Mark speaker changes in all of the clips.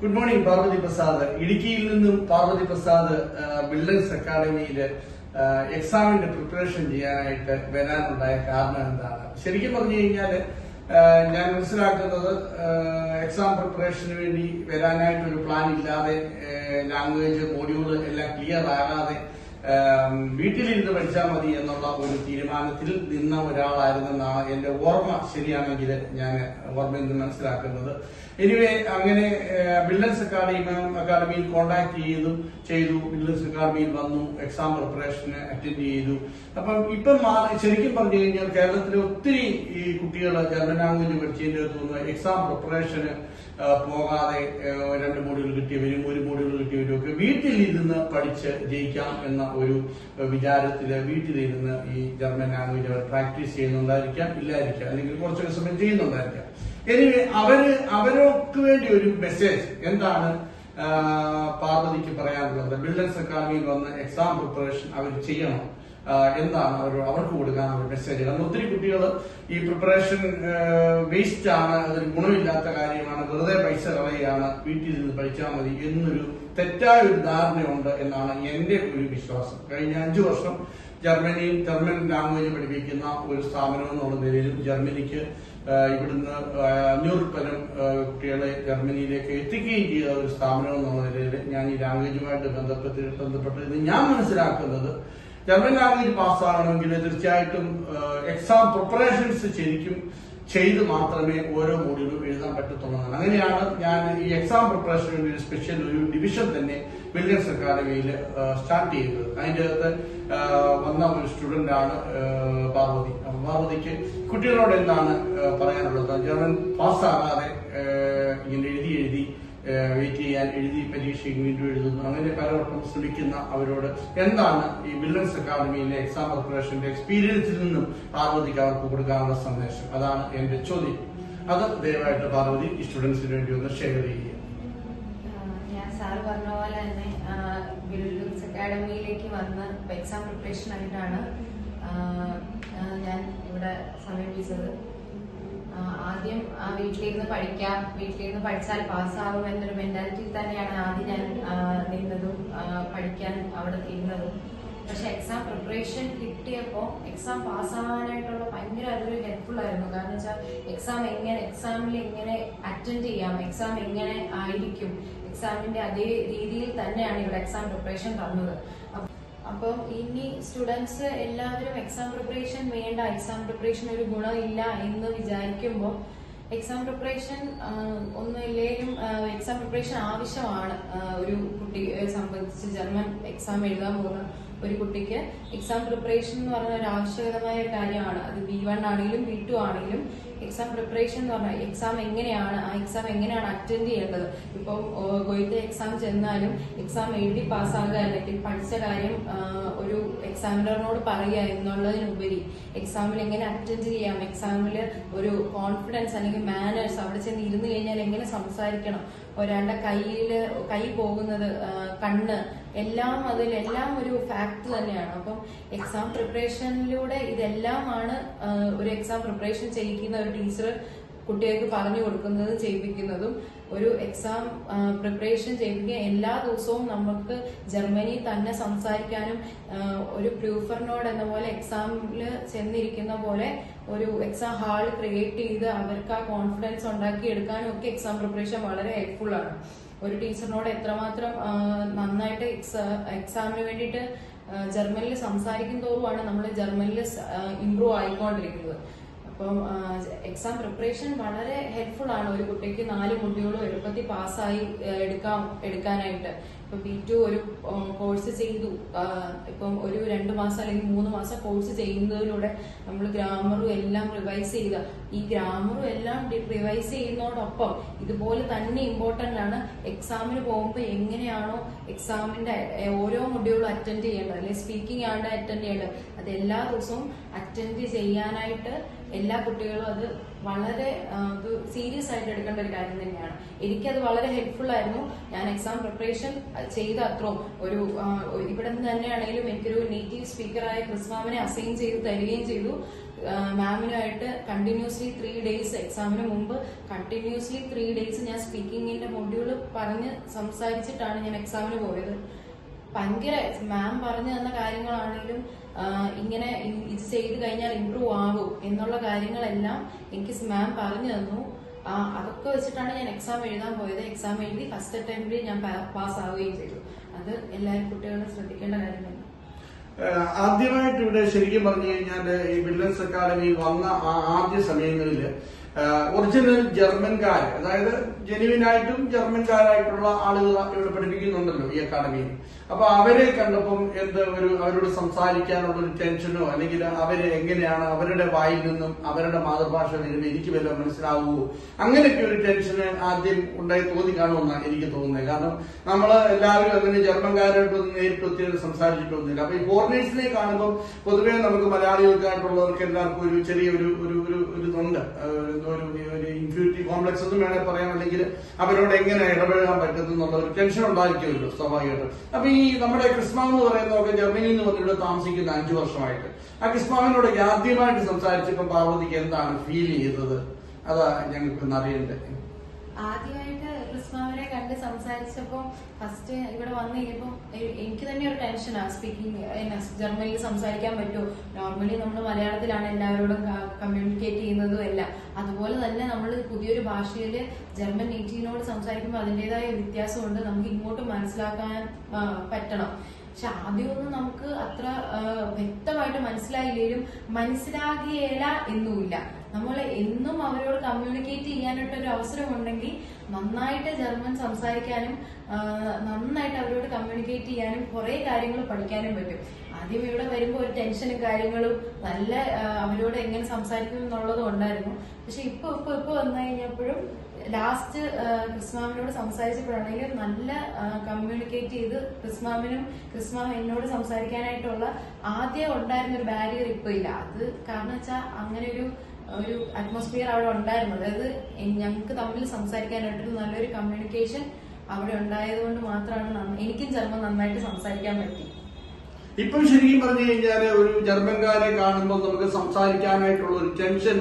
Speaker 1: Good morning Parvathi Prasad ഇടുക്കിയിൽ നിന്നും Parvathi Prasad builders അക്കാദമിയിൽ എക്സാമിന്റെ പ്രിപ്പറേഷൻ ചെയ്യാനായിട്ട് വരാനുണ്ടായ കാരണം എന്താണ്? ശരിക്കും പറഞ്ഞു കഴിഞ്ഞാൽ ഞാൻ മനസ്സിലാക്കുന്നത് എക്സാം പ്രിപ്പറേഷന് വേണ്ടി വരാനായിട്ട് ഒരു പ്ലാൻ ഇല്ലാതെ ലാംഗ്വേജ് മോഡ്യൂൾ എല്ലാം ക്ലിയർ ആകാതെ വീട്ടിലിരുന്ന് പഠിച്ചാൽ മതി എന്നുള്ള ഒരു തീരുമാനത്തിൽ നിന്ന ഒരാളായിരുന്നെന്നാണ് എന്റെ ഓർമ്മ ശരിയാണെങ്കിൽ ഞാൻ ഓർമ്മയിൽ നിന്ന് മനസ്സിലാക്കുന്നത്. എനിവേ അങ്ങനെ ബിൽഡേഴ്സ് അക്കാദമി അക്കാദമിയിൽ കോണ്ടാക്ട് ചെയ്തു ചെയ്തു. ബിൽഡേഴ്സ് അക്കാദമിയിൽ വന്നു എക്സാം പ്രിപ്പറേഷന് അറ്റൻഡ് ചെയ്തു. അപ്പം ഇപ്പം ശരിക്കും പറഞ്ഞു കഴിഞ്ഞാൽ കേരളത്തിലെ ഒത്തിരി ഈ കുട്ടികൾ ജർമ്മൻ ലാംഗ്വേജ് പഠിച്ചതിന്റെ നിന്ന് എക്സാം പ്രിപ്പറേഷന് പോകാതെ രണ്ട് മോഡ്യൂൾ കിട്ടിയവരും ഒരു മോഡ്യൂൾ കിട്ടിയവരും ഒക്കെ വീട്ടിലിരുന്ന് പഠിച്ച് ജയിക്കാം എന്ന ഒരു വിചാരത്തിൽ വീട്ടിലിരുന്ന് ഈ ജർമ്മൻ ലാംഗ്വേജ് അവർ പ്രാക്ടീസ് ചെയ്യുന്നുണ്ടായിരിക്കാം ഇല്ലായിരിക്കാം അല്ലെങ്കിൽ കുറച്ചൊക്കെ സമയം ചെയ്യുന്നുണ്ടായിരിക്കാം. എനിവേ അവർ അവർക്ക് വേണ്ടി ഒരു മെസ്സേജ് എന്താണ് പാർവതിക്ക് പറയാനുള്ളത്. ബിൽഡേഴ്സ് അക്കാദമിയിൽ വന്ന് എക്സാം പ്രിപ്പറേഷൻ അവർ ചെയ്യണം. എന്താണ് അവർ അവർക്ക് അവർ മെസ്സേജ് കാരണം ഒത്തിരി കുട്ടികൾ ഈ പ്രിപ്പറേഷൻ വേസ്റ്റ് ആണ് അതൊരു ഗുണമില്ലാത്ത കാര്യമാണ് വെറുതെ പൈസ കളയുകയാണ് വീട്ടിൽ നിന്ന് പഠിച്ചാൽ മതി എന്നൊരു തെറ്റായ ഒരു ധാരണയുണ്ട് എന്നാണ് എന്റെ ഒരു വിശ്വാസം. കഴിഞ്ഞ അഞ്ചു വർഷം ജർമ്മനിയിൽ ജർമ്മൻ ലാംഗ്വേജ് പഠിപ്പിക്കുന്ന ഒരു സ്ഥാപനം എന്നുള്ള നിലയിലും ജർമ്മനിക്ക് ഇവിടുന്ന് അഞ്ഞൂറ് പരം കുട്ടികളെ ജർമ്മനിയിലേക്ക് എത്തിക്കുകയും ചെയ്ത ഒരു സ്ഥാപനം എന്നുള്ള നിലയിൽ ഞാൻ ഈ ലാംഗ്വേജുമായിട്ട് ബന്ധപ്പെട്ട് ബന്ധപ്പെട്ട് ഞാൻ മനസ്സിലാക്കുന്നത് ജർമ്മൻ ലാംഗ്വേജ് പാസ്സാകണമെങ്കിൽ തീർച്ചയായിട്ടും എക്സാം പ്രിപ്പറേഷൻസ് ശരിക്കും ചെയ്ത് മാത്രമേ ഓരോ മോഡ്യൂളും എഴുതാൻ പറ്റത്തുള്ളൂ. അങ്ങനെയാണ് ഞാൻ ഈ എക്സാം പ്രിപ്പറേഷന് വേണ്ടി ഒരു സ്പെഷ്യൽ ഒരു ഡിവിഷൻ തന്നെ വില്യംസ് അക്കാദമിയിൽ സ്റ്റാർട്ട് ചെയ്തത്. അതിന്റെ അകത്ത് വന്ന ഒരു ആണ് പാർവതി. പാർവതിക്ക് കുട്ടികളോട് എന്താണ് പറയാനുള്ളത്? ജർമ്മൻ പാസ്സാകാതെ ഇങ്ങനെ എഴുതി എഴുതി വെയിറ്റ് ചെയ്യാൻ എഴുതി പരീക്ഷയ്ക്ക് വീണ്ടും എഴുതുന്നു. അങ്ങനെ പലർക്കും ശ്രമിക്കുന്ന അവരോട് എന്താണ് ഈ വില്ലൻസ് അക്കാദമിയിലെ എക്സാം പ്രിപ്പറേഷന്റെ എക്സ്പീരിയൻസിൽ നിന്നും പാർവതിക്ക് അവർക്ക് കൊടുക്കാനുള്ള സന്ദേശം? അതാണ് എന്റെ ചോദ്യം. അത് ദയവായിട്ട് പാർവതി സ്റ്റുഡൻസിന് വേണ്ടി ഒന്ന് ഷെയർ ചെയ്യുക.
Speaker 2: ഞാൻ സാർ പറഞ്ഞ പോലെ തന്നെ ബിൽഡേഴ്സ് അക്കാഡമിയിലേക്ക് വന്ന് എക്സാം പ്രിപ്പറേഷൻ ആയിട്ടാണ് ഞാൻ ഇവിടെ സമീപിച്ചത്. ആദ്യം ആ വീട്ടിലിരുന്ന് പഠിക്കാം വീട്ടിലിരുന്ന് പഠിച്ചാൽ പാസ്സാകും എന്നൊരു മെന്റാലിറ്റിയിൽ തന്നെയാണ് ആദ്യം ഞാൻ നിന്നതും പഠിക്കാൻ അവിടെ തീരുന്നതും പക്ഷെ എക്സാം പ്രിപ്പറേഷൻ കിട്ടിയപ്പോൾ എക്സാം പാസ്സാവാനായിട്ടുള്ള ഭയങ്കര അതൊരു ഹെൽപ്ഫുൾ ആയിരുന്നു. കാരണം വെച്ചാൽ എക്സാം എങ്ങനെ എക്സാമിൽ എങ്ങനെ അറ്റൻഡ് ചെയ്യാം എക്സാം എങ്ങനെ ആയിരിക്കും എക്സാമിന്റെ അതേ രീതിയിൽ തന്നെയാണ് ഇവിടെ എക്സാം പ്രിപ്പറേഷൻ തന്നത്. അപ്പ- ഇനി സ്റ്റുഡൻസ് എല്ലാവരും എക്സാം പ്രിപ്പറേഷൻ വേണ്ട. എക്സാം പ്രിപ്പറേഷൻ ഒരു ഗുണമില്ല എന്ന് വിചാരിക്കുമ്പോൾ എക്സാം പ്രിപ്പറേഷൻ ഒന്നും ഇല്ലെങ്കിലും എക്സാം പ്രിപ്പറേഷൻ ആവശ്യമാണ് ഒരു കുട്ടിയെ സംബന്ധിച്ച് ജർമ്മൻ എക്സാം എഴുതാൻ പോകുന്ന ഒരു കുട്ടിക്ക് എക്സാം പ്രിപ്പറേഷൻ എന്ന് പറഞ്ഞ ഒരു ആവശ്യകതമായ കാര്യമാണ്. അത് ബി വൺ ആണെങ്കിലും ബി ടു ആണെങ്കിലും എക്സാം പ്രിപ്പറേഷൻ എന്ന് പറഞ്ഞാൽ എക്സാം എങ്ങനെയാണ് ആ എക്സാം എങ്ങനെയാണ് അറ്റൻഡ് ചെയ്യേണ്ടത്? ഇപ്പം ഗോയിത്തെ എക്സാം ചെന്നാലും എക്സാം എഴുതി പാസ്സാകുക അല്ലെങ്കിൽ പഠിച്ച കാര്യം ഒരു എക്സാമിനറിനോട് പറയുക എന്നുള്ളതിനുപരി എക്സാമിൽ എങ്ങനെ അറ്റൻഡ് ചെയ്യാം? എക്സാമിൽ ഒരു കോൺഫിഡൻസ് അല്ലെങ്കിൽ മാനേഴ്സ് അവിടെ ചെന്ന് ഇരുന്ന് കഴിഞ്ഞാൽ എങ്ങനെ സംസാരിക്കണം? ഒരാളുടെ കയ്യിൽ കൈ പോകുന്നത് കണ്ണ് എല്ലാം അതിൽ എല്ലാം ഒരു ഫാക്ട് തന്നെയാണ്. അപ്പം എക്സാം പ്രിപ്പറേഷനിലൂടെ ഇതെല്ലാമാണ് ഒരു എക്സാം പ്രിപ്പറേഷൻ ചെയ്യിക്കുന്ന ഒരു ടീച്ചർ കുട്ടികൾക്ക് പറഞ്ഞു കൊടുക്കുന്നതും ചെയ്യിപ്പിക്കുന്നതും. ഒരു എക്സാം പ്രിപ്പറേഷൻ ചെയ്യിപ്പിക്കുക എല്ലാ ദിവസവും നമുക്ക് ജർമ്മനി തന്നെ സംസാരിക്കാനും ഒരു പ്രൂഫറിനോട് എന്ന പോലെ എക്സാമിൽ ചെന്നിരിക്കുന്ന പോലെ ഒരു എക്സാം ഹാൾ ക്രിയേറ്റ് ചെയ്ത് അവർക്ക് ആ കോൺഫിഡൻസ് ഉണ്ടാക്കി എടുക്കാനും ഒക്കെ എക്സാം പ്രിപ്പറേഷൻ വളരെ ഹെൽപ്ഫുൾ ആണ്. ഒരു ടീച്ചറിനോട് എത്രമാത്രം നന്നായിട്ട് എക്സാമിന് വേണ്ടിയിട്ട് ജർമ്മനിൽ സംസാരിക്കും തോറുമാണ് നമ്മൾ ജർമ്മനിൽ ഇമ്പ്രൂവ് ആയിക്കൊണ്ടിരിക്കുന്നത്. അപ്പം എക്സാം പ്രിപ്പറേഷൻ വളരെ ഹെൽപ്ഫുൾ ആണ് ഒരു കുട്ടിക്ക് നാല് കുട്ടികളും എളുപ്പത്തിൽ പാസ്സായി എടുക്കാം എടുക്കാനായിട്ട്. ഇപ്പൊ ബി ടു ഒരു കോഴ്സ് ചെയ്തു. ഇപ്പം ഒരു രണ്ട് മാസം അല്ലെങ്കിൽ മൂന്ന് മാസം കോഴ്സ് ചെയ്യുന്നതിലൂടെ നമ്മൾ ഗ്രാമറും എല്ലാം റിവൈസ് ചെയ്യുക. ഈ ഗ്രാമറും എല്ലാം റിവൈസ് ചെയ്യുന്നതോടൊപ്പം ഇതുപോലെ തന്നെ ഇമ്പോർട്ടന്റ് ആണ് എക്സാമിന് പോകുമ്പോൾ എങ്ങനെയാണോ എക്സാമിന്റെ ഓരോ മൊഡ്യൂളും അറ്റൻഡ് ചെയ്യേണ്ടത്. അല്ലെങ്കിൽ സ്പീക്കിംഗ് ആണ് അറ്റൻഡ് ചെയ്യേണ്ടത്. അത് എല്ലാ ദിവസവും അറ്റൻഡ് ചെയ്യാനായിട്ട് എല്ലാ കുട്ടികളും അത് വളരെ സീരിയസ് ആയിട്ട് എടുക്കേണ്ട ഒരു കാര്യം തന്നെയാണ്. എനിക്കത് വളരെ ഹെൽപ്ഫുൾ ആയിരുന്നു. ഞാൻ എക്സാം പ്രിപ്പറേഷൻ ചെയ്ത അത്രയും ഒരു ഇവിടെ നിന്ന് തന്നെയാണെങ്കിലും എനിക്കൊരു നേറ്റീവ് സ്പീക്കറായ ക്രിസ്മാമിനെ അസൈൻ ചെയ്ത് തരികയും ചെയ്തു. മാമിനുമായിട്ട് കണ്ടിന്യൂസ്ലി ത്രീ ഡേയ്സ് എക്സാമിന് മുമ്പ് കണ്ടിന്യൂസ്ലി ത്രീ ഡേയ്സ് ഞാൻ സ്പീക്കിങ്ങിന്റെ മൊഡ്യൂൾ പറഞ്ഞ് സംസാരിച്ചിട്ടാണ് ഞാൻ എക്സാമിന് പോയത്. ഭയങ്കര മാം പറഞ്ഞു തന്ന കാര്യങ്ങളാണെങ്കിലും ഇങ്ങനെ ഇത് ചെയ്ത് കഴിഞ്ഞാൽ ഇമ്പ്രൂവ് ആകും എന്നുള്ള കാര്യങ്ങളെല്ലാം എനിക്ക് മാം പറഞ്ഞു തന്നു. അതൊക്കെ വെച്ചിട്ടാണ് ഞാൻ എക്സാം എഴുതാൻ പോയത്. എക്സാം എഴുതി ഫസ്റ്റ് അറ്റംപ്റ്റിൽ ഞാൻ പാസ് ആവുകയും ചെയ്തു. അത് എല്ലാവരും കുട്ടികളും ശ്രദ്ധിക്കേണ്ട കാര്യം തന്നെ
Speaker 1: ഏഹ് ആദ്യമായിട്ട് ഇവിടെ ശരിക്കും പറഞ്ഞു കഴിഞ്ഞാൽ ഈ വില്ലൻസ് അക്കാദമി വന്ന ആ ആദ്യ സമയങ്ങളിൽ ഒറിജിനൽ ജർമ്മൻകാർ അതായത് ജെനുവിനായിട്ടും ജർമ്മൻകാരായിട്ടുള്ള ആളുകൾ ഇവിടെ പഠിപ്പിക്കുന്നുണ്ടല്ലോ ഈ അക്കാദമിയിൽ. അപ്പൊ അവരെ കണ്ടപ്പം എന്ത് ഒരു അവരോട് സംസാരിക്കാനുള്ള ഒരു ടെൻഷനോ അല്ലെങ്കിൽ അവർ എങ്ങനെയാണ് അവരുടെ വായിൽ നിന്നും അവരുടെ മാതൃഭാഷ വരുമ്പോൾ എനിക്ക് വല്ല മനസ്സിലാവുമോ? അങ്ങനെയൊക്കെ ഒരു ടെൻഷന് ആദ്യം ഉണ്ടായി തോന്നി കാണുമെന്നാണ് എനിക്ക് തോന്നുന്നത്. കാരണം നമ്മൾ എല്ലാവരും അങ്ങനെ ജർമ്മൻകാരായിട്ടൊന്നും നേരിട്ട് ഒത്തിരി സംസാരിച്ചിട്ടൊന്നുമില്ല. അപ്പൊ ഈ ഫോറിനേഴ്സിനെ കാണുമ്പോൾ പൊതുവേ നമുക്ക് മലയാളികൾക്കായിട്ടുള്ളവർക്ക് എല്ലാവർക്കും ഒരു ചെറിയ ഒരു ഒരു ഒരു ഇതുണ്ട് ഏഹ് എന്തോ ഒരു ഒരു ഇൻഫ്യൂരിറ്റി കോംപ്ലക്സ് ഒന്നും വേണേൽ അല്ലെങ്കിൽ അവരോട് എങ്ങനെ ഇടപഴകാൻ പറ്റുന്നു എന്നുള്ള ഒരു ടെൻഷൻ ഉണ്ടായിരിക്കുമല്ലോ സ്വാഭാവികമായിട്ട്. അപ്പൊ ഈ നമ്മുടെ ക്രിസ്മാവ് എന്ന് പറയുന്നതൊക്കെ ജർമ്മനിയിൽ നിന്ന് വന്നിട്ട് താമസിക്കുന്ന അഞ്ചു വർഷമായിട്ട്. ആ ക്രിസ്മാവിനോട് ആദ്യമായിട്ട് സംസാരിച്ചപ്പോൾ പാർവതിക്ക് എന്താണ് ഫീൽ ചെയ്തത്? അതാ ഞങ്ങൾക്ക് അറിയണ്ടേ?
Speaker 2: ആദ്യമായിട്ട് ക്രിസ്മാവിനെ കണ്ട് സംസാരിച്ചപ്പോ ഫസ്റ്റ് ഇവിടെ വന്നു കഴിഞ്ഞപ്പോ എനിക്ക് തന്നെ ഒരു ടെൻഷനാണ് സ്പീക്കിംഗ് ജർമ്മനിയിൽ സംസാരിക്കാൻ പറ്റുമോ? നോർമലി നമ്മൾ മലയാളത്തിലാണ് എല്ലാവരോടും കമ്മ്യൂണിക്കേറ്റ് ചെയ്യുന്നതും എല്ലാം. അതുപോലെ തന്നെ നമ്മൾ പുതിയൊരു ഭാഷയിൽ ജർമ്മൻ നീറ്റിനോട് സംസാരിക്കുമ്പോൾ അതിന്റെതായ വ്യത്യാസമുണ്ട്. നമുക്ക് ഇങ്ങോട്ട് മനസ്സിലാക്കാൻ പറ്റണം. പക്ഷെ ആദ്യമൊന്നും നമുക്ക് അത്ര വ്യക്തമായിട്ട് മനസ്സിലായില്ലെങ്കിലും മനസ്സിലാകിയേല എന്നുമില്ല. നമ്മൾ എന്നും അവരോട് കമ്മ്യൂണിക്കേറ്റ് ചെയ്യാനായിട്ട് ഒരു അവസരം ഉണ്ടെങ്കിൽ നന്നായിട്ട് ജർമ്മൻ സംസാരിക്കാനും നന്നായിട്ട് അവരോട് കമ്മ്യൂണിക്കേറ്റ് ചെയ്യാനും കുറെ കാര്യങ്ങൾ പഠിക്കാനും പറ്റും. ആദ്യം ഇവിടെ വരുമ്പോൾ ഒരു ടെൻഷനും കാര്യങ്ങളും നല്ല അവരോട് എങ്ങനെ സംസാരിക്കും എന്നുള്ളതും ഉണ്ടായിരുന്നു. പക്ഷെ ഇപ്പൊ ഇപ്പൊ ഇപ്പൊ വന്നു കഴിഞ്ഞപ്പോഴും ലാസ്റ്റ് ക്രിസ്മാമിനോട് സംസാരിച്ചപ്പോഴാണെങ്കിലും നല്ല കമ്മ്യൂണിക്കേറ്റ് ചെയ്ത് ക്രിസ്മാമിനും ക്രിസ്മാം എന്നോട് സംസാരിക്കാനായിട്ടുള്ള ആദ്യം ഉണ്ടായിരുന്ന ഒരു ബാരിയർ ഇപ്പൊ ഇല്ല. അത് കാരണം വെച്ചാൽ അങ്ങനെ ഒരു ഒരു അറ്റ്മോസ്ഫിയർ അവിടെ ഉണ്ടായിരുന്നു അതായത് ഞങ്ങൾക്ക് തമ്മിൽ സംസാരിക്കാനായിട്ടൊരു നല്ലൊരു കമ്മ്യൂണിക്കേഷൻ അവിടെ ഉണ്ടായത് കൊണ്ട് മാത്രമാണ് എനിക്കും ജർമ്മൻ നന്നായിട്ട് സംസാരിക്കാൻ പറ്റി.
Speaker 1: ഇപ്പം ശരിക്കും പറഞ്ഞു കഴിഞ്ഞാൽ ഒരു ജർമ്മൻകാരെ കാണുമ്പോൾ നമുക്ക് സംസാരിക്കാനായിട്ടുള്ള ഒരു ടെൻഷൻ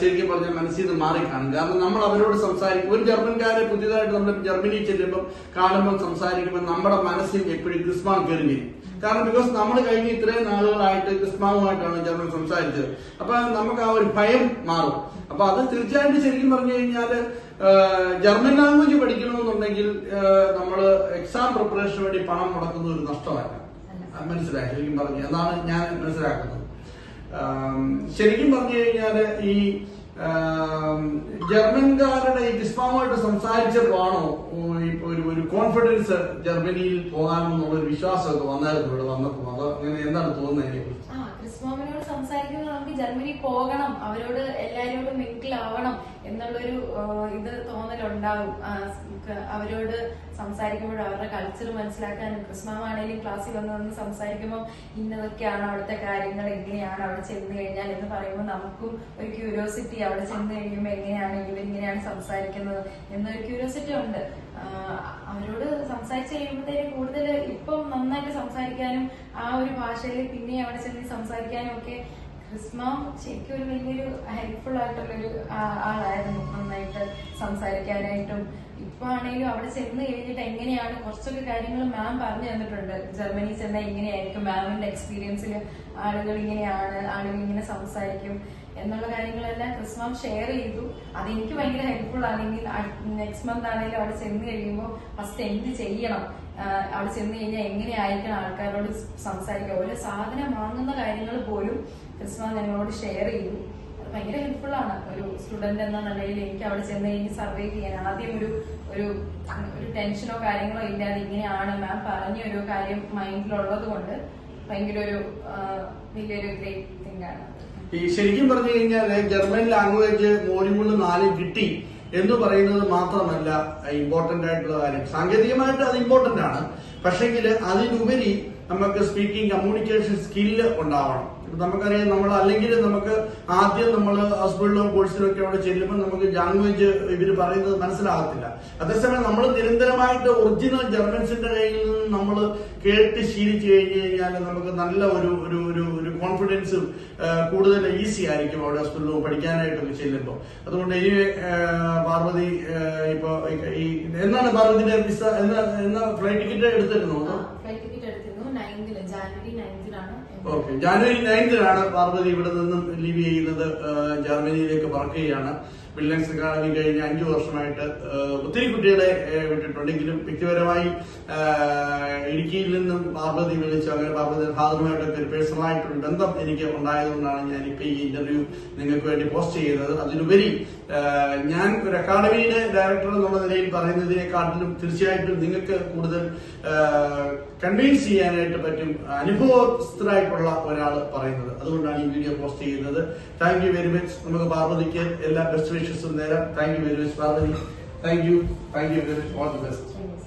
Speaker 1: ശരിക്കും പറഞ്ഞാൽ മനസ്സിൽ നിന്ന് മാറിക്കാണും കാരണം നമ്മൾ അവരോട് സംസാരിക്കും ഒരു ജർമ്മൻകാരെ പുതിയതായിട്ട് നമ്മൾ ജർമ്മനിയിൽ ചെല്ലുമ്പോൾ കാണുമ്പോൾ സംസാരിക്കുമ്പോൾ നമ്മുടെ മനസ്സിൽ എപ്പോഴും ക്രിസ്മാൻ കയറി കാരണം ബിക്കോസ് നമ്മൾ കഴിഞ്ഞ ഇത്രയും നാളുകളായിട്ട് ക്രിസ്മാവുമായിട്ടാണ് ജർമ്മൻ സംസാരിച്ചത്. അപ്പൊ നമുക്ക് ആ ഒരു ഭയം മാറും. അപ്പൊ അത് തീർച്ചയായിട്ടും ശരിക്കും പറഞ്ഞു കഴിഞ്ഞാൽ ജർമ്മൻ ലാംഗ്വേജ് പഠിക്കണമെന്നുണ്ടെങ്കിൽ നമ്മൾ എക്സാം പ്രിപ്പറേഷന് വേണ്ടി പണം മുടക്കുന്ന ഒരു നഷ്ടമല്ല. മനസ്സിലായി ശരിക്കും പറഞ്ഞു. എന്നാണ് ഞാൻ മനസ്സിലാക്കുന്നത്. ശരിക്കും പറഞ്ഞു കഴിഞ്ഞാൽ ഈ ജർമ്മൻകാരുടെ ഈ കിസ്മാവുമായിട്ട് സംസാരിച്ചപ്പോഴാണോ ഇപ്പൊ ഒരു ഒരു കോൺഫിഡൻസ് ജർമ്മനിയിൽ പോകാമെന്നുള്ള ഒരു വിശ്വാസമൊക്കെ വന്നായിരുന്നു ഇവിടെ വന്നപ്പോൾ. അതോ അങ്ങനെ എന്താണ് തോന്നുന്നത്
Speaker 2: ആ ക്രിസ്മാമിനോട് സംസാരിക്കുമ്പോൾ നമുക്ക് ജർമ്മനി പോകണം അവരോട് എല്ലാവരോടും മിങ്കിളാവണം എന്നുള്ളൊരു ഇത് തോന്നലുണ്ടാവും. അവരോട് സംസാരിക്കുമ്പോൾ അവരുടെ കൾച്ചർ മനസ്സിലാക്കാനും ക്രിസ്മാവാണെങ്കിലും ക്ലാസ്സിൽ വന്ന് വന്ന് സംസാരിക്കുമ്പോൾ ഇന്നതൊക്കെയാണ് അവിടുത്തെ കാര്യങ്ങൾ എങ്ങനെയാണ് അവിടെ ചെന്ന് കഴിഞ്ഞാൽ എന്ന് പറയുമ്പോൾ നമുക്കും ഒരു ക്യൂരിയോസിറ്റി അവിടെ ചെന്ന് കഴിയുമ്പോൾ എങ്ങനെയാണ് ഇവരിങ്ങനെയാണ് സംസാരിക്കുന്നത് എന്നൊരു ക്യൂരിയോസിറ്റി ഉണ്ട്. അവരോട് സംസാരിച്ച് കഴിയുമ്പോഴത്തേക്കും കൂടുതൽ ഇപ്പം നന്നായിട്ട് സംസാരിക്കാനും ആ ഒരു ഭാഷയിൽ പിന്നെ അവിടെ ചെന്ന് സംസാരിക്കാനും ഒക്കെ ക്രിസ്മ ശരിക്കും ഒരു വലിയൊരു ഹെൽപ്ഫുൾ ആയിട്ടുള്ളൊരു ആളായിരുന്നു നന്നായിട്ട് സംസാരിക്കാനായിട്ടും. ഇപ്പൊ ആണെങ്കിലും അവിടെ ചെന്ന് കഴിഞ്ഞിട്ട് എങ്ങനെയാണ് കുറച്ചൊക്കെ കാര്യങ്ങൾ മാം പറഞ്ഞു തന്നിട്ടുണ്ട്. ജർമ്മനി ചെന്നാൽ ഇങ്ങനെയായിരിക്കും. മാമിന്റെ എക്സ്പീരിയൻസിൽ ആളുകൾ ഇങ്ങനെയാണ് ആളുകൾ ഇങ്ങനെ സംസാരിക്കും. എന്നുള്ള കാര്യങ്ങളെല്ലാം ക്രിസ്മാം ഷെയർ ചെയ്തു. അത് എനിക്ക് ഭയങ്കര ഹെൽപ്ഫുൾ ആണെങ്കിൽ നെക്സ്റ്റ് മന്ത് ആണെങ്കിലും അവിടെ ചെന്ന് കഴിയുമ്പോൾ ഫസ്റ്റ് എന്ത് ചെയ്യണം? അവിടെ ചെന്ന് കഴിഞ്ഞാൽ എങ്ങനെയായിരിക്കണം ആൾക്കാരോട് സംസാരിക്കുക ഓരോ സാധനം വാങ്ങുന്ന കാര്യങ്ങൾ പോലും ക്രിസ്മാം എന്നോട് ഷെയർ ചെയ്തു. അത് ഭയങ്കര ഹെൽപ്ഫുൾ ആണ്. ഒരു സ്റ്റുഡന്റ് എന്ന നിലയിൽ എനിക്ക് അവിടെ ചെന്ന് കഴിഞ്ഞ് സർവേ ചെയ്യാൻ ആദ്യം ഒരു ഒരു ഒരു ടെൻഷനോ കാര്യങ്ങളോ ഇല്ലാതെ ഇങ്ങനെയാണ് മാം പറഞ്ഞ ഒരു കാര്യം മൈൻഡിലുള്ളത് കൊണ്ട് ഭയങ്കര ഒരു വലിയൊരു ഗ്രേറ്റ് തിങ്കാണ്
Speaker 1: ഈ ശരിക്കും പറഞ്ഞു കഴിഞ്ഞാൽ ജർമ്മൻ ലാംഗ്വേജ് മോഡ്യൂൾ നാല് കിട്ടി എന്ന് പറയുന്നത് മാത്രമല്ല ഇമ്പോർട്ടന്റ് ആയിട്ടുള്ള കാര്യം. സാങ്കേതികമായിട്ട് അത് ഇമ്പോർട്ടന്റ് ആണ്. പക്ഷെങ്കിൽ അതിനുപരി നമുക്ക് സ്പീക്കിംഗ് കമ്മ്യൂണിക്കേഷൻ സ്കില്ല് ഉണ്ടാവണം. നമുക്കറിയാം നമ്മൾ അല്ലെങ്കിൽ നമുക്ക് ആദ്യം നമ്മൾ ഹോസ്പിറ്റലിലും കോഴ്സിലും ഒക്കെ അവിടെ ചെല്ലുമ്പോൾ നമുക്ക് ലാംഗ്വേജ് ഇവർ പറയുന്നത് മനസ്സിലാകത്തില്ല. അതേസമയം നമ്മൾ നിരന്തരമായിട്ട് ഒറിജിനൽ ജർമ്മൻസിന്റെ കയ്യിൽ നിന്ന് നമ്മൾ കേട്ട് ശീലിച്ചു കഴിഞ്ഞു കഴിഞ്ഞാൽ നമുക്ക് നല്ല ഒരു ഒരു ഒരു ഒരു കോൺഫിഡൻസും കൂടുതൽ ഈസി ആയിരിക്കും അവിടെ ഹോസ്പിറ്റലിൽ പഠിക്കാനായിട്ടൊക്കെ ചെല്ലുമ്പോൾ അതുകൊണ്ട് ഇനി പാർവതി ഇപ്പൊ ഈ എന്നാണ് പാർവതിന്റെ വിസ എന്നാ ഫ്ലൈറ്റ് ടിക്കറ്റ് എടുത്തിരുന്നു
Speaker 2: ഫ്ലൈറ്റ് ടിക്കറ്റ് എടുത്തിരുന്നു നയൻതിൽ ജാനുവരി നയൻതിലാണ്
Speaker 1: ഓക്കെ. ജാനുവരി നയൻത്തിനാണ് പാർവതി ഇവിടെ നിന്നും ലീവ് ചെയ്യുന്നത് ജർമ്മനിയിലേക്ക് പറക്കുകയാണ്. വില്യൻസ് അക്കാദമി കഴിഞ്ഞ അഞ്ചു വർഷമായിട്ട് ഒത്തിരി കുട്ടികളെ വിട്ടിട്ടുണ്ടെങ്കിലും വ്യക്തിപരമായി ഇടുക്കിയിൽ നിന്നും പാർവതി വിളിച്ചു അങ്ങനെ പാർവതി ഫാദറുമായിട്ടൊക്കെ ഒരു പേഴ്സണലായിട്ടൊരു ബന്ധം എനിക്ക് ഉണ്ടായതുകൊണ്ടാണ് ഞാൻ ഇപ്പൊ ഈ ഇന്റർവ്യൂ നിങ്ങൾക്ക് വേണ്ടി പോസ്റ്റ് ചെയ്യുന്നത്. അതിലുപരി ഞാൻ ഒരു അക്കാദമിയുടെ ഡയറക്ടർ എന്നുള്ള നിലയിൽ പറയുന്നതിനെക്കാട്ടിലും തീർച്ചയായിട്ടും നിങ്ങൾക്ക് കൂടുതൽ കൺവിൻസ് ചെയ്യാനായിട്ട് പറ്റും അനുഭവസ്ഥരായിട്ടുള്ള ഒരാൾ പറയുന്നത്. അതുകൊണ്ടാണ് ഈ വീഡിയോ പോസ്റ്റ് ചെയ്യുന്നത്. Thank you very much. നമുക്ക് പാർവതിക്ക് എല്ലാ best Thank you very much, Padari. Thank you. Thank you very much. All the best.